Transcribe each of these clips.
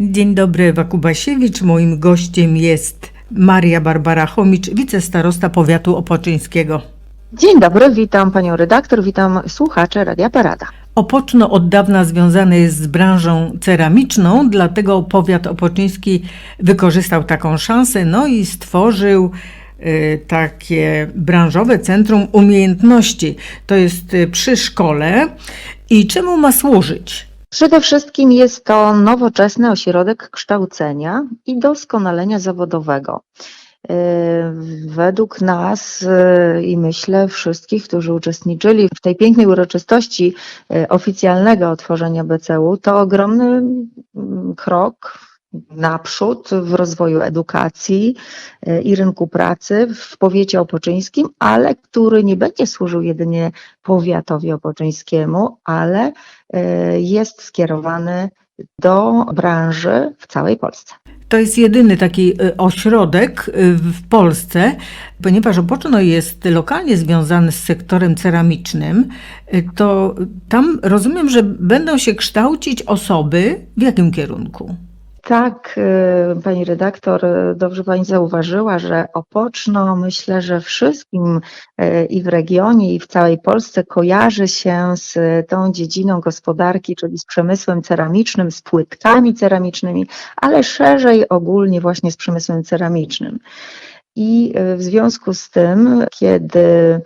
Dzień dobry, Ewa Kubasiewicz. Moim gościem jest Maria Barbara Chomicz, wicestarosta powiatu opoczyńskiego. Dzień dobry, witam panią redaktor, witam słuchacze Radia Parada. Opoczno od dawna związane jest z branżą ceramiczną, dlatego powiat opoczyński wykorzystał taką szansę, no i stworzył y, takie branżowe centrum umiejętności. To jest y, przy szkole. I czemu ma służyć? Przede wszystkim jest to nowoczesny ośrodek kształcenia i doskonalenia zawodowego. Yy, Według nas yy, i myślę wszystkich, którzy uczestniczyli w tej pięknej uroczystości yy, oficjalnego otworzenia BCU, to ogromny mm, krok naprzód w rozwoju edukacji yy, i rynku pracy w powiecie opoczyńskim, ale który nie będzie służył jedynie powiatowi opoczyńskiemu, ale yy, jest skierowany do branży w całej Polsce. To jest jedyny taki y, ośrodek w Polsce, ponieważ Opoczno jest lokalnie związany z sektorem ceramicznym, to tam rozumiem, że będą się kształcić osoby w jakim kierunku? Tak, y, pani redaktor, y, dobrze pani zauważyła, że Opoczno myślę, że wszystkim y, i w regionie, i w całej Polsce kojarzy się z tą dziedziną gospodarki, czyli z przemysłem ceramicznym, z płytkami ceramicznymi, ale szerzej ogólnie właśnie z przemysłem ceramicznym. I w związku z tym, kiedy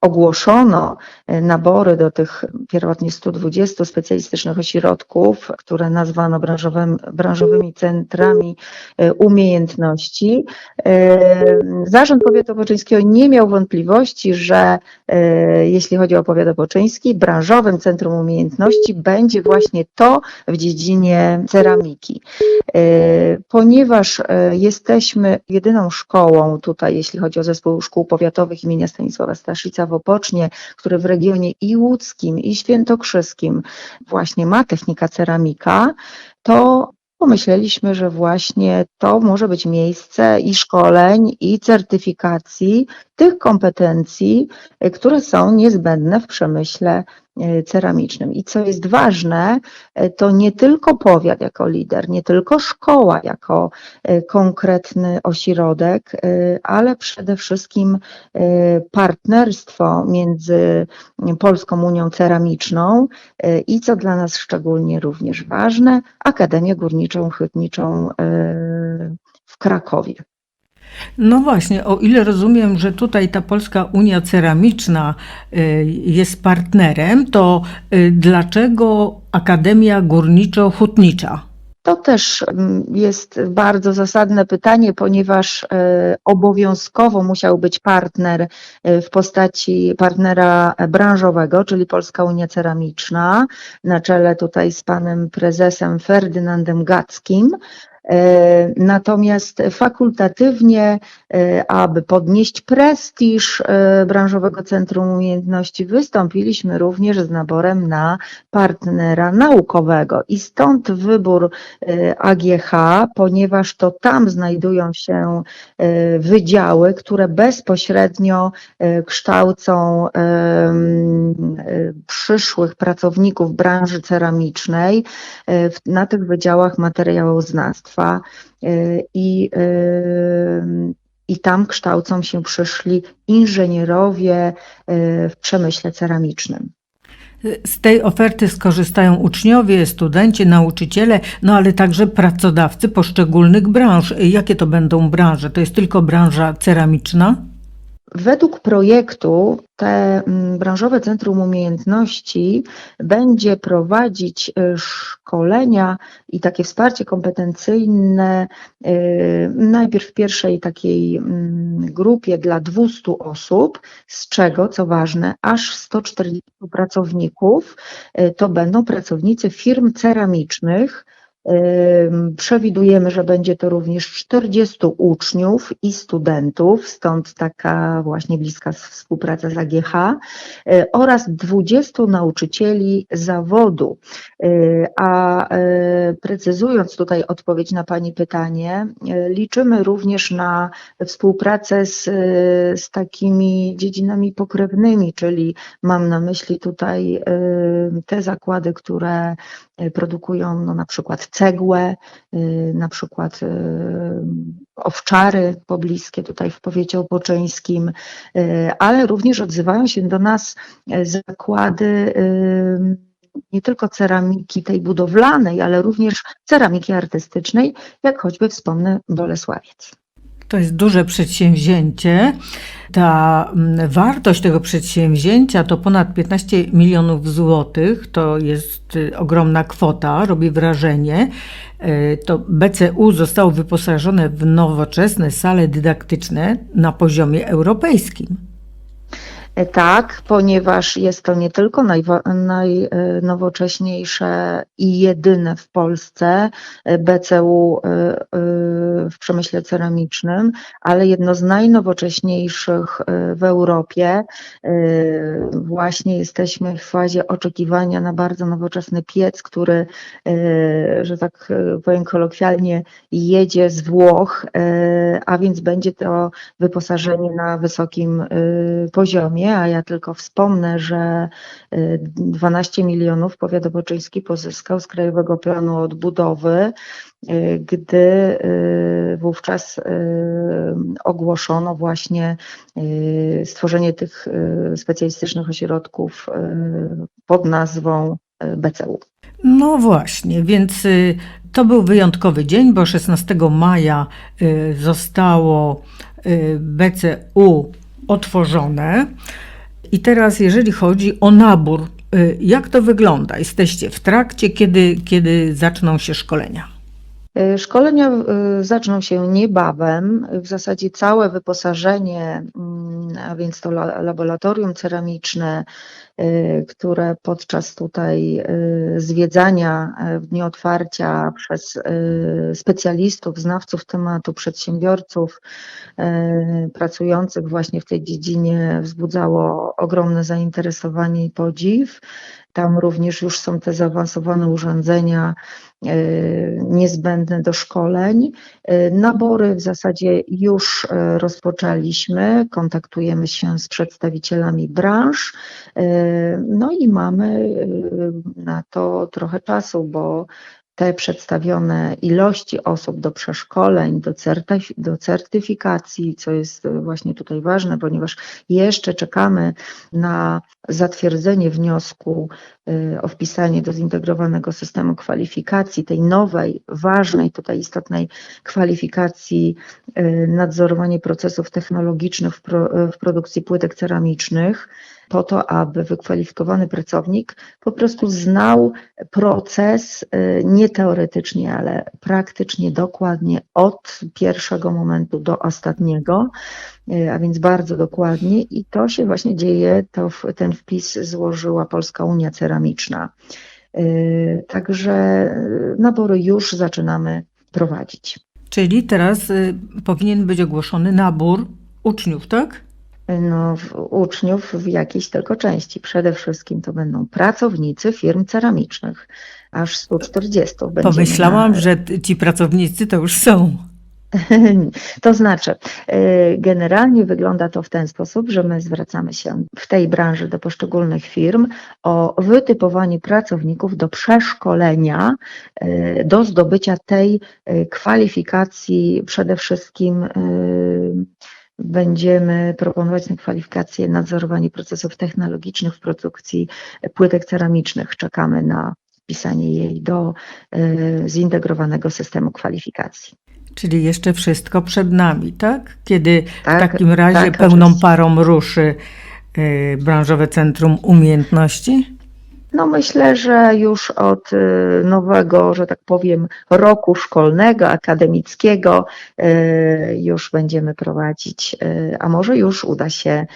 ogłoszono e, nabory do tych pierwotnie 120 specjalistycznych ośrodków, które nazwano branżowym, branżowymi centrami e, umiejętności. e, Zarząd Powiatu Opoczyńskiego nie miał wątpliwości, że jeśli chodzi o Powiat Opoczyński, branżowym centrum umiejętności będzie właśnie to w dziedzinie ceramiki. Ponieważ jesteśmy jedyną szkołą tutaj, jeśli chodzi o zespół szkół powiatowych imienia Stanisława Staszica w Opocznie, który w regionie i łódzkim, i świętokrzyskim właśnie ma technika ceramika, to pomyśleliśmy, że właśnie to może być miejsce i szkoleń, i certyfikacji tych kompetencji, które są niezbędne w przemyśle ceramicznym. I co jest ważne, y, to nie tylko powiat jako lider, nie tylko szkoła jako y, konkretny ośrodek, ale przede wszystkim partnerstwo między Polską Unią Ceramiczną i co dla nas szczególnie również ważne, Akademię Górniczą Hutniczą y, w Krakowie. No właśnie, o ile rozumiem, że tutaj ta Polska Unia Ceramiczna y, jest partnerem, to y, dlaczego Akademia Górniczo-Hutnicza? To też mm, jest bardzo zasadne pytanie, ponieważ e, obowiązkowo musiał być partner w postaci partnera branżowego, czyli Polska Unia Ceramiczna, na czele tutaj z panem prezesem Ferdynandem Gackim. E, Natomiast fakultatywnie, e, aby podnieść prestiż e, branżowego centrum umiejętności, wystąpiliśmy również z naborem na partnera naukowego. I stąd wybór AGH, ponieważ to tam znajdują się wydziały, które bezpośrednio kształcą przyszłych pracowników branży ceramicznej na tych wydziałach materiałoznawstwa e, i em, i tam kształcą się przyszli inżynierowie e, w przemyśle ceramicznym. Z tej oferty skorzystają uczniowie, studenci, nauczyciele, no ale także pracodawcy poszczególnych branż. Jakie to będą branże? To jest tylko branża ceramiczna? Według projektu te mm, branżowe centrum umiejętności będzie prowadzić y, szkolenia i takie wsparcie kompetencyjne y, najpierw w pierwszej takiej mm, grupie dla 200 osób, z czego, co ważne, aż 140 pracowników. Y, to będą pracownicy firm ceramicznych, Przewidujemy, że będzie to również 40 uczniów i studentów, stąd taka właśnie bliska współpraca z AGH y, oraz 20 nauczycieli zawodu. Y, A y, precyzując tutaj odpowiedź na Pani pytanie, liczymy również na współpracę z, z takimi dziedzinami pokrewnymi, czyli mam na myśli tutaj te zakłady, które produkują no, na przykład cegłę, na przykład owczary pobliskie tutaj w powiecie opoczyńskim, ale również odzywają się do nas zakłady nie tylko ceramiki tej budowlanej, ale również ceramiki artystycznej, jak choćby wspomnę Bolesławiec. To jest duże przedsięwzięcie. Ta mm, wartość tego przedsięwzięcia to ponad 15 milionów złotych. To jest y, ogromna kwota, robi wrażenie. Y, To BCU zostało wyposażone w nowoczesne sale dydaktyczne na poziomie europejskim. Tak, ponieważ jest to nie tylko najnowocześniejsze i jedyne w Polsce e, BCU e, e, w przemyśle ceramicznym, ale jedno z najnowocześniejszych e, w Europie. E, Właśnie jesteśmy w fazie oczekiwania na bardzo nowoczesny piec, który, e, że tak e, powiem kolokwialnie, jedzie z Włoch, e, a więc będzie to wyposażenie na wysokim e, a ja tylko wspomnę, że e, 12 milionów powiat opoczyński pozyskał z Krajowego Planu Odbudowy, e, gdy e, wówczas ogłoszono właśnie stworzenie tych specjalistycznych ośrodków pod nazwą BCU. No właśnie, więc y, to był wyjątkowy dzień, bo 16 maja y, zostało y, BCU otworzone. I teraz, jeżeli chodzi o nabór, y, jak to wygląda? Jesteście w trakcie, kiedy, kiedy zaczną się szkolenia? E, Szkolenia e, zaczną się niebawem. W zasadzie całe wyposażenie, mm, a więc to la- laboratorium ceramiczne, które podczas tutaj e, zwiedzania e, w dniu otwarcia przez specjalistów, znawców tematu, przedsiębiorców pracujących właśnie w tej dziedzinie wzbudzało ogromne zainteresowanie i podziw. Tam również już są te zaawansowane urządzenia e, niezbędne do szkoleń. E, Nabory w zasadzie już e, rozpoczęliśmy, kontaktujemy się z przedstawicielami branż, no i mamy na to trochę czasu, bo te przedstawione ilości osób do przeszkoleń, do, certyf- do certyfikacji, co jest e, właśnie tutaj ważne, ponieważ jeszcze czekamy na zatwierdzenie wniosku y, o wpisanie do zintegrowanego systemu kwalifikacji, tej nowej, ważnej, tutaj istotnej kwalifikacji y, nadzorowanie procesów technologicznych w, pro, w produkcji płytek ceramicznych, po to, aby wykwalifikowany pracownik po prostu znał proces y, nie teoretycznie, ale praktycznie dokładnie od pierwszego momentu do ostatniego, y, a więc bardzo dokładnie i to się właśnie dzieje, to ten wpis złożyła Polska Unia Ceramiczna. Y, Także nabory już zaczynamy prowadzić. Czyli teraz powinien być ogłoszony nabór uczniów, tak? No, uczniów w jakiejś tylko części. Przede wszystkim to będą pracownicy firm ceramicznych, aż 140 będziemy Pomyślałam, na- że ci pracownicy to już są. To znaczy, y, generalnie wygląda to w ten sposób, że my zwracamy się w tej branży do poszczególnych firm o wytypowanie pracowników do przeszkolenia, y, do zdobycia tej y, kwalifikacji. Przede wszystkim będziemy proponować tę kwalifikację nadzorowanie procesów technologicznych w produkcji płytek ceramicznych. Czekamy na wpisanie jej do y, zintegrowanego systemu kwalifikacji. Czyli jeszcze wszystko przed nami, tak? Kiedy w Tak, takim razie tak, pełną oczywiście. parą ruszy y, branżowe centrum umiejętności? No myślę, że już od y, nowego, że tak powiem, roku szkolnego, akademickiego y, już będziemy prowadzić, y, a może już uda się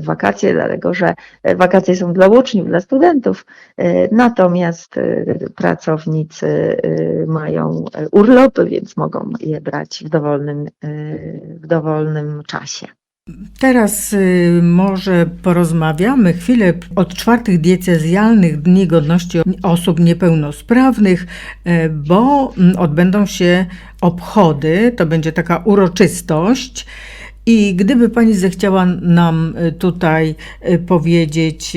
wakacje, dlatego że wakacje są dla uczniów, dla studentów, natomiast pracownicy mają urlopy, więc mogą je brać w dowolnym, w dowolnym czasie. Teraz y, może porozmawiamy chwilę od czwartych diecezjalnych Dni Godności Osób Niepełnosprawnych, y, bo mm, odbędą się obchody, to będzie taka uroczystość. I gdyby Pani zechciała nam y, tutaj y, powiedzieć,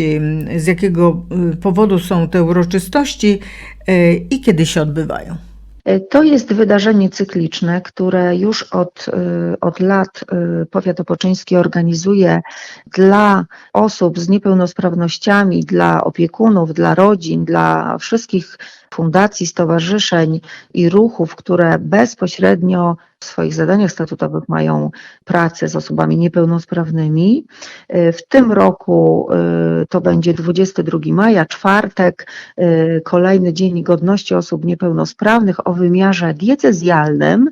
z jakiego y, powodu są te uroczystości i kiedy się odbywają. To jest wydarzenie cykliczne, które już od, y, od lat y, powiat opoczyński organizuje dla osób z niepełnosprawnościami, dla opiekunów, dla rodzin, dla wszystkich fundacji, stowarzyszeń i ruchów, które bezpośrednio w swoich zadaniach statutowych mają pracę z osobami niepełnosprawnymi. Y, W tym roku y, to będzie 22 maja, czwartek, y, kolejny Dzień Godności Osób Niepełnosprawnych o wymiarze diecezjalnym.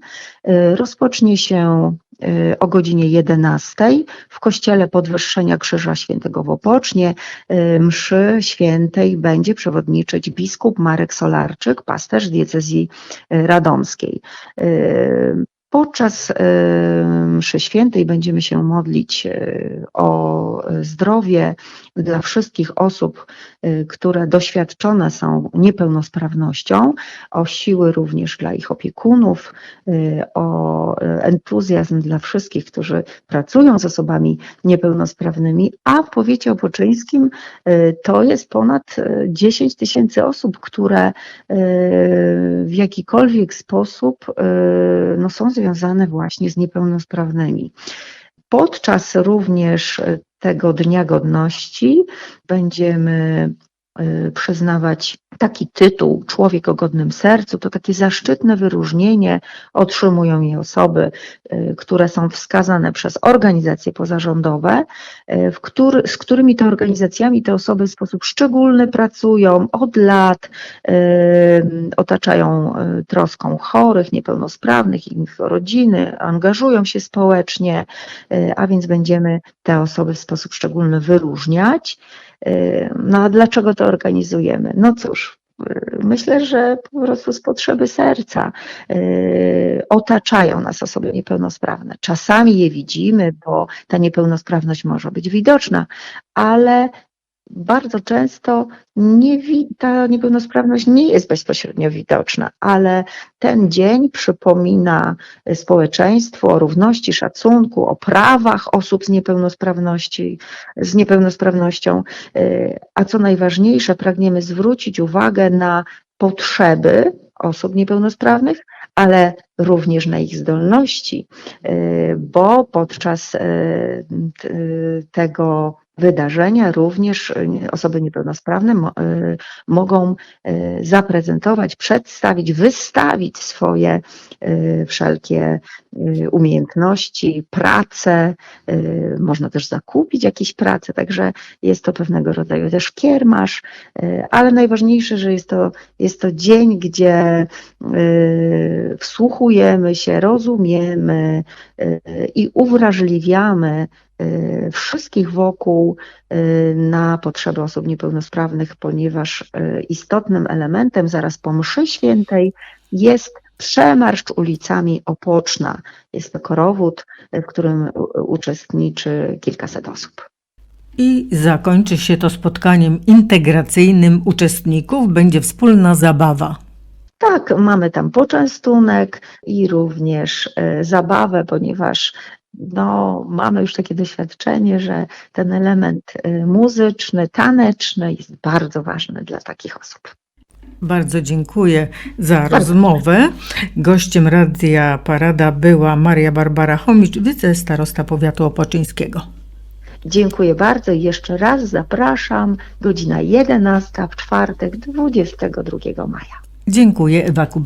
Rozpocznie się o godzinie 11 w Kościele Podwyższenia Krzyża Świętego w Opocznie. Mszy świętej będzie przewodniczyć biskup Marek Solarczyk, pasterz diecezji radomskiej. Podczas y, mszy świętej będziemy się modlić y, o zdrowie dla wszystkich osób, y, które doświadczone są niepełnosprawnością, o siły również dla ich opiekunów, o entuzjazm dla wszystkich, którzy pracują z osobami niepełnosprawnymi, a w powiecie opoczyńskim to jest ponad y, 10 tysięcy osób, które w jakikolwiek sposób no, są związane właśnie z niepełnosprawnymi. Podczas również tego Dnia Godności będziemy przyznawać taki tytuł Człowiek o godnym sercu. To takie zaszczytne wyróżnienie otrzymują je osoby, y, które są wskazane przez organizacje pozarządowe, y, który, z którymi to organizacjami te osoby w sposób szczególny pracują od lat, y, otaczają y, troską chorych, niepełnosprawnych, ich rodziny, angażują się społecznie, y, a więc będziemy te osoby w sposób szczególny wyróżniać. Y, No a dlaczego to organizujemy? No cóż, y, myślę, że po prostu z potrzeby serca y, otaczają nas osoby niepełnosprawne. Czasami je widzimy, bo ta niepełnosprawność może być widoczna, ale bardzo często nie ta niepełnosprawność nie jest bezpośrednio widoczna, ale ten dzień przypomina społeczeństwu o równości, szacunku, o prawach osób z niepełnosprawności, z niepełnosprawnością, y, a co najważniejsze, pragniemy zwrócić uwagę na potrzeby osób niepełnosprawnych, ale również na ich zdolności, y, bo podczas y, tego wydarzenia również y, osoby niepełnosprawne y, mogą y, zaprezentować, przedstawić, wystawić swoje wszelkie umiejętności, prace, można też zakupić jakieś prace, także jest to pewnego rodzaju też kiermasz, ale najważniejsze, że jest to, jest to dzień, gdzie wsłuchujemy się, rozumiemy i uwrażliwiamy wszystkich wokół y, na potrzeby osób niepełnosprawnych, ponieważ y, istotnym elementem zaraz po mszy świętej jest przemarsz ulicami Opoczna. Jest to korowód, y, w którym uczestniczy kilkaset osób. I zakończy się to spotkaniem integracyjnym uczestników. Będzie wspólna zabawa. Tak, mamy tam poczęstunek i również zabawę, ponieważ no, mamy już takie doświadczenie, że ten element e, muzyczny, taneczny jest bardzo ważny dla takich osób. Bardzo dziękuję za rozmowę. Gościem Radia Parada była Maria Barbara Chomicz, wicestarosta powiatu opoczyńskiego. Dziękuję bardzo i jeszcze raz zapraszam. Godzina 11 w czwartek 22 maja. Dziękuję, Ewa Kuba.